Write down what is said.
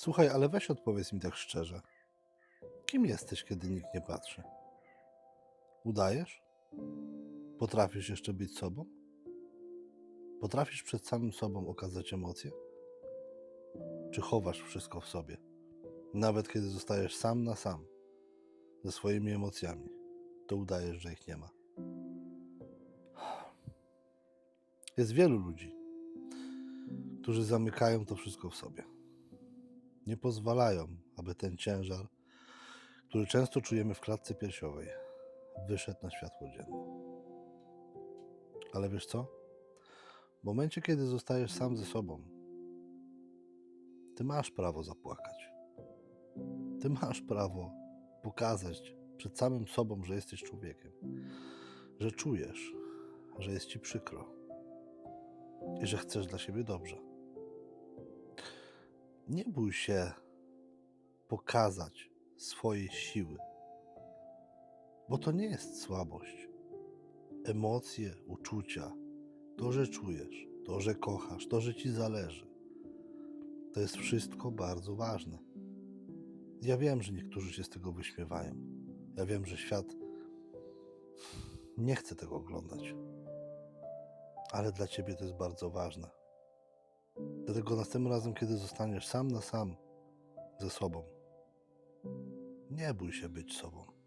Słuchaj, ale weź odpowiedz mi tak szczerze. Kim jesteś, kiedy nikt nie patrzy? Udajesz? Potrafisz jeszcze być sobą? Potrafisz przed samym sobą okazać emocje? Czy chowasz wszystko w sobie? Nawet kiedy zostajesz sam na sam ze swoimi emocjami, to udajesz, że ich nie ma. Jest wielu ludzi, którzy zamykają to wszystko w sobie. Nie pozwalają, aby ten ciężar, który często czujemy w klatce piersiowej, wyszedł na światło dzienne. Ale wiesz co? W momencie, kiedy zostajesz sam ze sobą, ty masz prawo zapłakać. Ty masz prawo pokazać przed samym sobą, że jesteś człowiekiem, że czujesz, że jest ci przykro i że chcesz dla siebie dobrze. Nie bój się pokazać swojej siły, bo to nie jest słabość. Emocje, uczucia, to, że czujesz, to, że kochasz, to, że ci zależy, to jest wszystko bardzo ważne. Ja wiem, że niektórzy się z tego wyśmiewają. Ja wiem, że świat nie chce tego oglądać. Ale dla ciebie to jest bardzo ważne. Dlatego następnym razem, kiedy zostaniesz sam na sam ze sobą, nie bój się być sobą.